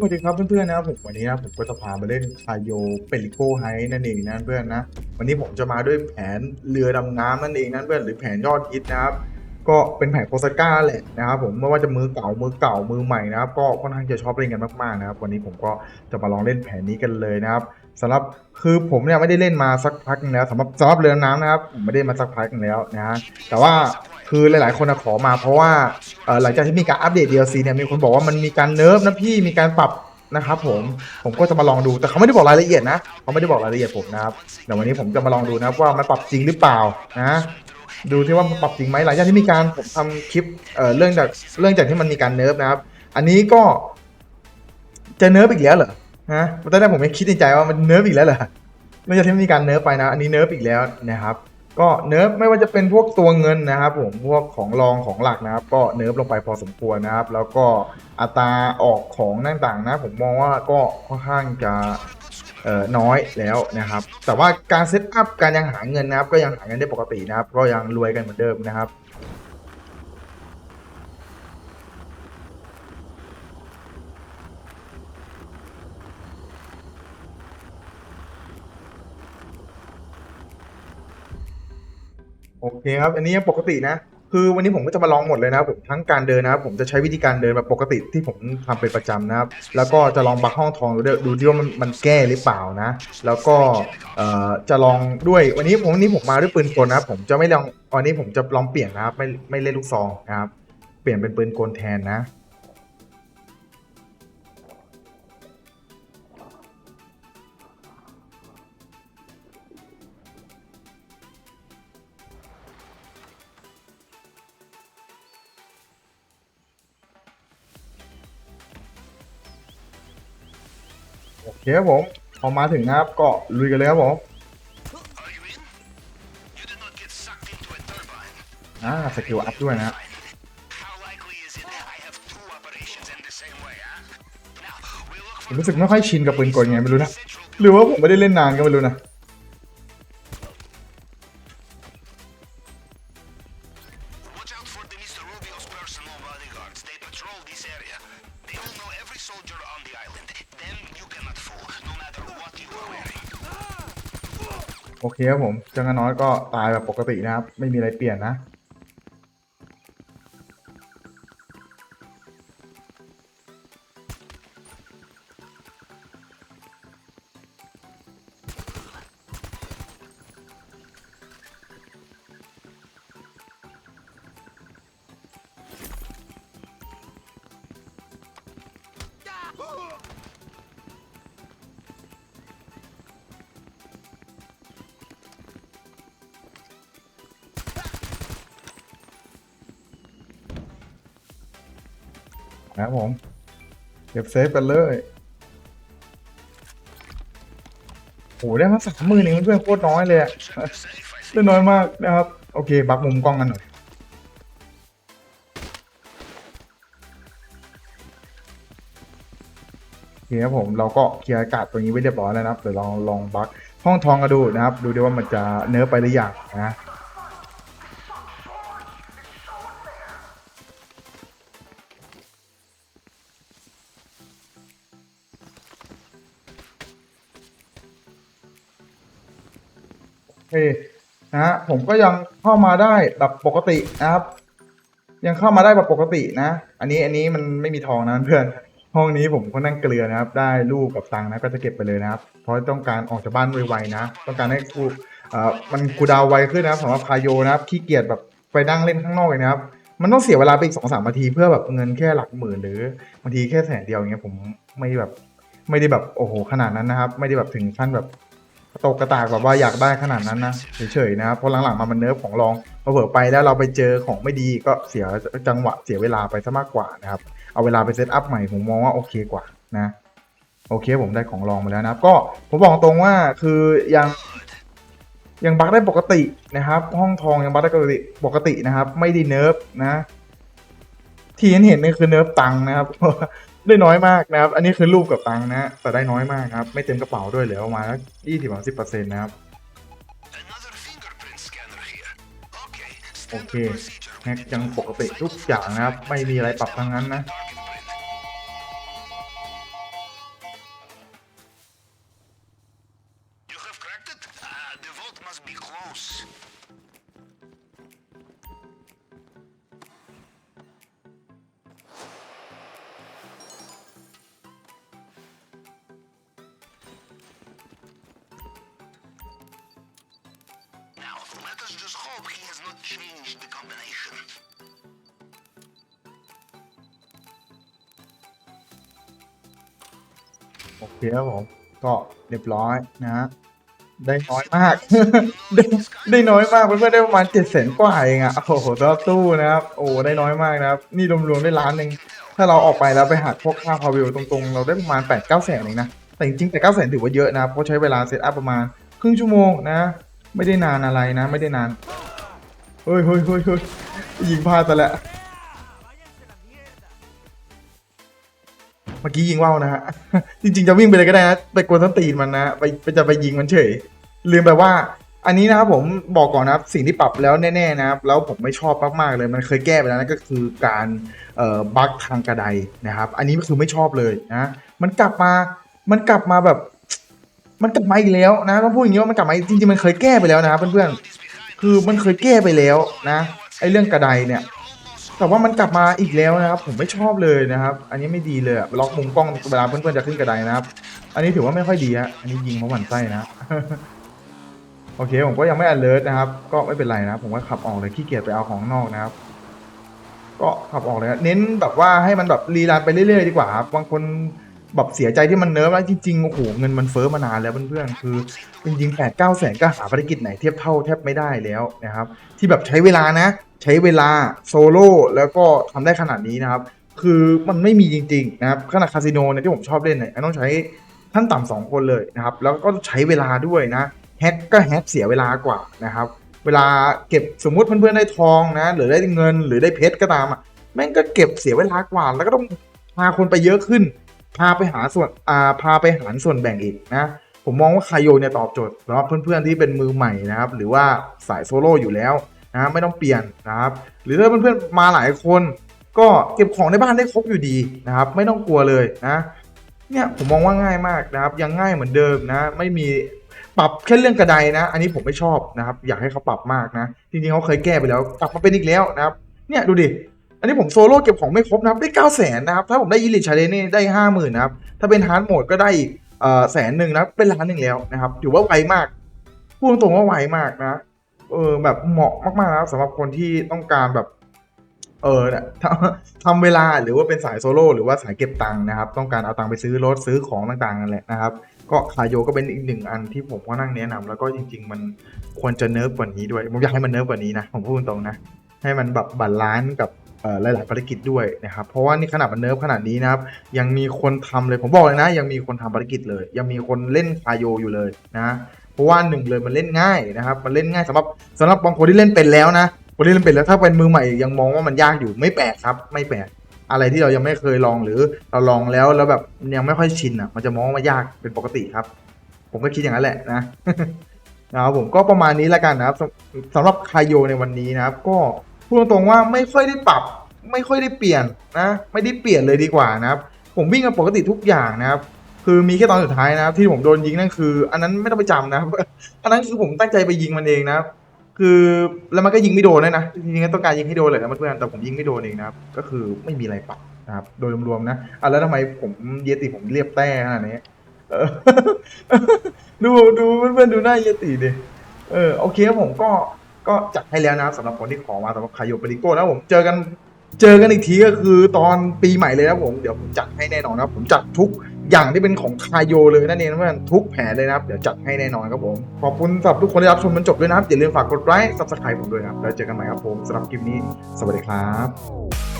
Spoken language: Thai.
สวัสดีครับเพื่อนๆนะครับผมวันนี้นะผมก็จะพามาเล่นคาโยเปริโกไฮนั่นเองนะเพื่อนนะวันนี้ผมจะมาด้วยแผนเรือดำน้ำนั่นเองนะเพื่อนหรือแผนยอดฮิตนะครับก็เป็นแผนโคสก้าแหละนะครับผมไม่ว่าจะมือเก่ามือเก่ามือใหม่นะครับก็ค่อนข้างจะชอบเล่นกันมากๆนะครับวันนี้ผมก็จะมาลองเล่นแผนนี้กันเลยนะครับ สำหรับคือผมเนี่ยไม่ได้เล่นมาสักพักนึงแล้วสำหรับสำหรับเรือน้ำนะครับผมไม่ได้มาสักพักนึงแล้วนะฮะแต่ว่าคือหลาย ๆ คนขอมาเพราะว่าหลังจากที่มีการอัปเดต DLC เนี่ยมีคนบอกว่ามันมีการเนิร์ฟนะพี่มีการปรับนะครับผมผมก็จะมาลองดูแต่เขาไม่ได้บอกรายละเอียดนะเขาไม่ได้บอกรายละเอียดผมนะครับเดี๋ยววันนี้ผมจะมาลองดูนะว่ามันปรับจริงหรือเปล่านะดูที่ว่ามันปรับจริงไหมหลังจากที่มีการผมทำคลิปเอ่อเรื่องจากเรื่องจากที่มันมีการเนิร์ฟนะครับ อันนี้ก็จะเนิร์ฟอีกแล้วเหรอ ฮะตอนแรกผมยังคิดในใจว่ามันเนิร์ฟอีกแล้วเหรอหลังจากที่มีการเนิร์ฟไปนะ อันนี้เนิร์ฟอีกแล้วนะครับ ก็เนิร์ฟไม่ว่าจะเป็นพวกตัวเงินนะครับผมพวกของรองของหลักนะครับ ก็เนิร์ฟลงไปพอสมควรนะครับ แล้วก็อัตราออกของต่างๆนะ ผมมองว่าก็ค่อนข้างจะน้อยแล้วนะครับ แต่ว่าการเซตอัพการยังหาเงินนะครับ ก็ยังหาเงินได้ปกตินะครับ ก็ยังรวยกันเหมือนเดิมนะครับ โอเคครับ อันนี้ยังปกตินะ คือวันนี้ผมก็จะมาลองหมดเลยนะครับผมทั้งการเดินนะครับ ผมจะใช้วิธีการเดินแบบปกติที่ผมทำเป็นประจำนะครับ แล้วก็จะลองบักห้องทองดูดูดูที่ว่ามันมันแก้หรือเปล่านะ แล้วก็เอ่อจะลองด้วยวันนี้ผมวันนี้ผมมาด้วยปืนกลนะครับ ผมจะไม่ลองวันนี้ผมจะลองเปลี่ยนนะครับ ไม่ไม่เล่นลูกซองนะครับ เปลี่ยนเป็นปืนกลแทนนะ โอเคครับผม พอมาถึงนะครับก็ลุยกันเลยครับผมอ่าสกิลอัพด้วยนะผมรู้สึกไม่ค่อยชินกับปืนกลไงไม่รู้นะ หรือว่าผมไม่ได้เล่นนานก็ไม่รู้นะ โอเคครับผมจังกะน้อยก็ตายแบบปกตินะครับ ไม่มีอะไรเปลี่ยนนะ นะครับผม เก็บเซฟกันเลยโหได้มาสามหมื่นเองเพื่อนโคตรน้อยเลยอะ Safe, I ได้น้อยมากนะครับ โอเค บักมุมกล้องกันหน่อยโอเครับผมเราก็เคลียร์อากาศตรงนี้ไว้เรียบร้อยแล้วนะครับเดี๋ยวลองลองบักห้องทองกันดูนะครับ ดูดิว่ามันจะเนื้อไปหรือยังนะ เคนะฮะผมก็ยังเข้ามาได้แบบปกตินะครับ ยังเข้ามาได้แบบปกตินะ อันนี้อันนี้มันไม่มีทองนะเพื่อนห้องนี้ผมก็นั่งเกลือนะครับ ได้ลูกกับตังนะก็จะเก็บไปเลยนะครับ เพราะต้องการออกจากบ้านไวๆนะ ต้องการให้กูเอ่อมันกูดาวไวขึ้นนะครับสำหรับพายโยนะครับขี้เกียจแบบไปนั่งเล่นข้างนอกเลยนะครับ มันต้องเสียเวลาไปอีกสองสามนาทีเพื่อแบบเงินแค่หลักหมื่นหรือบางทีแค่แสนเดียวอย่างเงี้ยผมไม่แบบไม่ได้แบบโอ้โหขนาดนั้นนะครับ ไม่ได้แบบถึงขั้นแบบ ตกกระตากแบบว่าอยากได้ขนาดนั้นนะเฉยๆนะครับเพราะหลังๆมามันเนิร์ฟของรองพอเผลอไปแล้วเราไปเจอของไม่ดีก็เสียจังหวะเสียเวลาไปซะมากกว่านะครับเอาเวลาไปเซตอัพใหม่ผมมองว่าโอเคกว่านะโอเคผมได้ของรองมาแล้วนะครับก็ผมบอกตรงว่าคือยังยังบักได้ปกตินะครับ ห้องทองยังบักได้ปกติปกตินะครับ ไม่ได้เนิร์ฟนะ ที่เห็นเห็นนี่คือเนิร์ฟตังนะครับ ได้น้อยมากนะครับ อันนี้คือรูปกับตังนะแต่ได้น้อยมากครับ ไม่เต็มกระเป๋าด้วยเหลือประมาณยี่สิบสามสิบเปอร์เซ็นต์นะครับ โอเคแฮกยังปกติทุกอย่างนะครับ ไม่มีอะไรปรับทั้งนั้นนะ Target print. us just hope he has not changed the combination. โอเคครับผมก็เรียบร้อยนะฮะได้น้อยมาก ได้ได้น้อยมากเพื่อนๆได้ประมาณเจ็ดแสนกว่าเองอะโอ้โหสำหรับตู้นะครับ โอ้ได้น้อยมากนะครับ นี่รวมๆได้ล้านหนึ่งถ้าเราออกไปแล้วไปหักพวกค่าพาวิวตรงๆ เราได้ประมาณแปดเก้าแสนเองนะ แต่จริงๆแต่เก้าแสนถือว่าเยอะนะครับเพราะใช้เวลาเซตอัพประมาณครึ่งชั่วโมงนะ ไม่ได้นานอะไรนะ ไม่ได้นาน เฮ้ยเฮ้ยเฮ้ยเฮ้ยยิงพลาดแต่ละเมื่อกี้ยิงว่าวนะฮะ จริงๆจะวิ่งไปเลยก็ได้นะ ไปกวนต้นตีนมันนะ ไปไปจะไปยิงมันเฉย ลืมไปว่า อันนี้นะครับผมบอกก่อนนะครับ สิ่งที่ปรับแล้วแน่ๆนะครับ แล้วผมไม่ชอบมากๆเลย มันเคยแก้ไปแล้วนะก็คือการเอ่อบั๊กทางกระไดนะครับ อันนี้คือไม่ชอบเลยนะ มันกลับมา มันกลับมาแบบ มันกลับมาอีกแล้วนะต้องพูดอย่างนี้ว่ามันกลับมาจริงๆมันเคยแก้ไปแล้วนะครับเพื่อนๆคือมันเคยแก้ไปแล้วนะไอ้เรื่องกระไดเนี่ย แต่ว่ามันกลับมาอีกแล้วนะครับ ผมไม่ชอบเลยนะครับ อันนี้ไม่ดีเลยล็อกมุมกล้องเวลาเพื่อนๆจะขึ้นกระไดนะครับ อันนี้ถือว่าไม่ค่อยดีฮะอันนี้ยิงเพราะหวันไส้นะโอเค ผมก็ยังไม่ alert นะครับ ก็ไม่เป็นไรนะผมก็ขับออกเลยขี้เกียจไปเอาของนอกนะครับ ก็ขับออกเลยเน้นแบบว่าให้มันแบบรีรันไปเรื่อยๆดีกว่าครับบางคน แบบเสียใจที่มันเนิร์ฟแล้วจริงๆโอ้โหเงินมันเฟ้อมานานแล้วเพื่อนๆคือจริงๆแปดเก้าแสนก็หาภารกิจไหนเทียบเท่าแทบไม่ได้แล้วนะครับ ที่แบบใช้เวลานะ ใช้เวลาโซโล่แล้วก็ทำได้ขนาดนี้นะครับ คือมันไม่มีจริงๆนะครับขนาดคาสิโนเนี่ยที่ผมชอบเล่นเนี่ยต้องใช้ท่านต่ำสองคนเลยนะครับ แล้วก็ใช้เวลาด้วยนะแฮกก็แฮกเสียเวลากว่านะครับ เวลาเก็บสมมุติเพื่อนๆได้ทองนะ หรือได้เงินหรือได้เพชรก็ตามอะแม่งก็เก็บเสียเวลากว่า แล้วก็ต้องพาคนไปเยอะขึ้น พาไปหาส่วนอ่าพาไปหารส่วนแบ่งอีกนะผมมองว่าคายโยเนี่ยตอบโจทย์สำหรับเพื่อนๆที่เป็นมือใหม่นะครับหรือว่าสายโซโล่อยู่แล้วนะไม่ต้องเปลี่ยนนะครับหรือถ้าเพื่อนๆมาหลายคนก็เก็บของในบ้านได้ครบอยู่ดีนะครับ ไม่ต้องกลัวเลยนะเนี่ยผมมองว่าง่ายมากนะครับ ยังง่ายเหมือนเดิมนะ ไม่มีปรับแค่เรื่องกระไดนะ อันนี้ผมไม่ชอบนะครับ อยากให้เขาปรับมากนะ จริงๆเขาเคยแก้ไปแล้ว กลับมาเป็นอีกแล้วนะครับ เนี่ยดูดิ อันนี้ผมโซโล่เก็บของไม่ครบนะครับ ได้เก้าแสนนะครับ ถ้าผมได้ยีลิชาเลนนี่ได้ห้าหมื่นนะครับ ถ้าเป็นฮาร์ดโหมดก็ได้อีกแสนหนึ่งนะเป็นล้านหนึ่งแล้วนะครับ ถือว่าไวมาก พูดตรงว่าไวมากนะ เออแบบเหมาะมากๆนะครับสำหรับคนที่ต้องการแบบ เออเนี่ยทำทำเวลาหรือว่าเป็นสายโซโล่หรือว่าสายเก็บตังค์นะครับ ต้องการเอาตังค์ไปซื้อรถซื้อของต่างๆนั่นแหละนะครับ ก็คาโยก็เป็นอีกหนึ่งอันที่ผมก็นั่งแนะนำแล้วก็จริง ๆ มันควรจะเนิร์ฟกว่านี้ด้วย ผมอยากให้มันเนิร์ฟกว่านี้นะ ผมพูดตรงนะ ให้มันแบบบาลานซ์กับ หลาย ๆ ภารกิจด้วยนะครับ เพราะว่านี่ขนาดมันเนิร์ฟขนาดนี้นะครับ ยังมีคนทำเลย ผมบอกเลยนะ ยังมีคนทำภารกิจเลย ยังมีคนเล่นคาโยอยู่เลยนะ เพราะว่าหนึ่งเลยมันเล่นง่ายนะครับ มันเล่นง่ายสำหรับสำหรับบางคนที่เล่นเป็นแล้วนะ คนที่เล่นเป็นแล้วถ้าเป็นมือใหม่ยังมองว่ามันยากอยู่ไม่แปลกครับ ไม่แปลก อะไรที่เรายังไม่เคยลองหรือเราลองแล้วแล้วแบบยังไม่ค่อยชินอะ มันจะมองว่ายากเป็นปกติครับ ผมก็คิดอย่างนั้นแหละนะนะครับผมก็ประมาณนี้แล้วกันนะครับสำสำหรับคาโยในวันนี้นะครับ ก็ พูดตรงๆว่าไม่ค่อยได้ปรับ ไม่ค่อยได้เปลี่ยนนะ ไม่ได้เปลี่ยนเลยดีกว่านะครับ ผมวิ่งกันปกติทุกอย่างนะครับ คือมีแค่ตอนสุดท้ายนะครับ ที่ผมโดนยิงนั่นคือ อันนั้นไม่ต้องไปจำนะครับอันนั้นคือผมตั้งใจไปยิงมันเองนะครับคือแล้วมันก็ยิงไม่โดนด้วยนะจริงๆต้องการยิงให้โดนเลยนะเพื่อนแต่ผมยิงไม่โดนเองนะครับ ก็คือไม่มีอะไรปรับนะครับ โดยรวมๆนะอะแล้วทำไมผมเยติผมเรียบแต้ขนาดนี้ดูดูเพื่อนๆดูหน้าเยติดิเออโอเคครับผมก็ ก็จัดให้แล้วนะครับสำหรับคนที่ขอมาสำหรับคายโยเปริโก้แล้วผมเจอกันเจอกันอีกทีก็คือตอนปีใหม่เลยนะผมเดี๋ยวผมจัดให้แน่นอนนะผมจัดทุกอย่างที่เป็นของคาโยเลยนั่นเองนะเพื่อนทุกแผนเลยนะครับเดี๋ยวจัดให้แน่นอนครับผมขอบคุณสำหรับทุกคนที่รับชมจนจบด้วยนะครับอย่าลืมฝากกดไลค์ซับสไครต์ผมด้วยนะครับแล้วเจอกันใหม่ครับผมสำหรับคลิปนี้ สวัสดีครับ